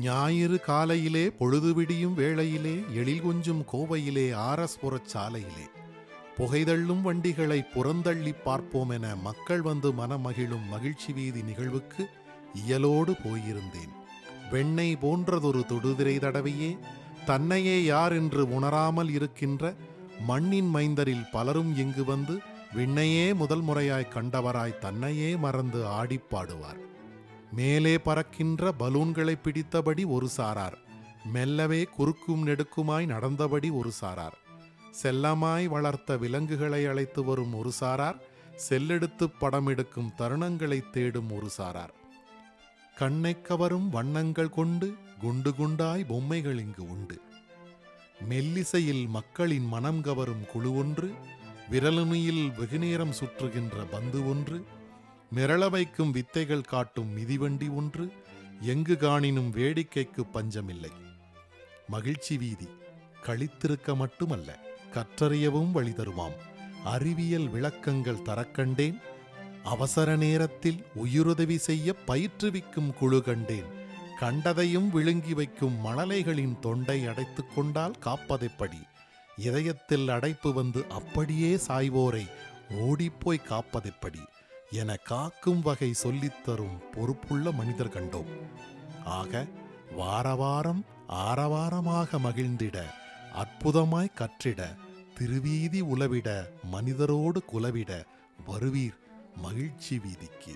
ஞாயிறு காலையிலே பொழுது விடியும் வேளையிலே எழில் கொஞ்சும் கோவையிலே ஆரஸ்புரச் சாலையிலே. புகைதள்ளும் வண்டிகளை புறந்தள்ளி பார்ப்போம் என மக்கள் வந்து மனமகிழும் மகிழ்ச்சி வீதி நிகழ்வுக்கு இயலோடு போயிருந்தேன். வெண்ணெய் போன்றதொரு தொடுதிரை தடவையே தன்னையே யார் என்று உணராமல் இருக்கின்ற மண்ணின் மைந்தரில் பலரும் இங்கு வந்து விண்ணையே முதல் முறையாய் கண்டவராய் தன்னையே மறந்து ஆடிப்பாடுவார் மேலே பறக்கின்ற பலூன்களை பிடித்தபடி ஒரு சாரார். மெல்லவே குறுக்கும் நெடுக்குமாய் நடந்தபடி ஒரு சாரார். செல்லமாய் வளர்த்த விலங்குகளை அழைத்து வரும் ஒரு சாரார் செல்லெடுத்து படம் எடுக்கும் தருணங்களை தேடும் ஒரு சாரார். கண்ணைக் கவரும் வண்ணங்கள் கொண்டு குண்டு குண்டாய் பொம்மைகள் இங்கு உண்டு. மெல்லிசையில் மக்களின் மனம் கவரும் குழு ஒன்று விரலுமையில் வெகுநேரம் சுற்றுகின்ற பந்து ஒன்று மிரள வைக்கும் வித்தைகள் காட்டும் மிதிவண்டி ஒன்று எங்கு காணினும் வேடிக்கைக்கு பஞ்சமில்லை. மகிழ்ச்சி வீதி கழித்திருக்க மட்டுமல்ல கற்றறியவும் வழி தருவாம் அறிவியல் விளக்கங்கள் தரக்கண்டேன் அவசர நேரத்தில் உயிருதவி செய்ய பயிற்றுவிக்கும் குழு கண்டேன். கண்டதையும் விழுங்கி வைக்கும் மணலைகளின் தொண்டை அடைத்துக் கொண்டால் காப்பதைப்படி இதயத்தில் அடைப்பு வந்து அப்படியே சாய்வோரை ஓடிப்போய் காப்பதைப்படி. என காக்கும் வகை சொல்லித்தரும் பொறுப்புள்ள மனிதர் கண்டோம். ஆக வார வாரம் ஆரவாரமாக மகிழ்ந்திட அற்புதமாய் கற்றிட திருவீதி உலவிட மனிதரோடு குலவிட வருவீர் மகிழ்ச்சி வீதிக்கு.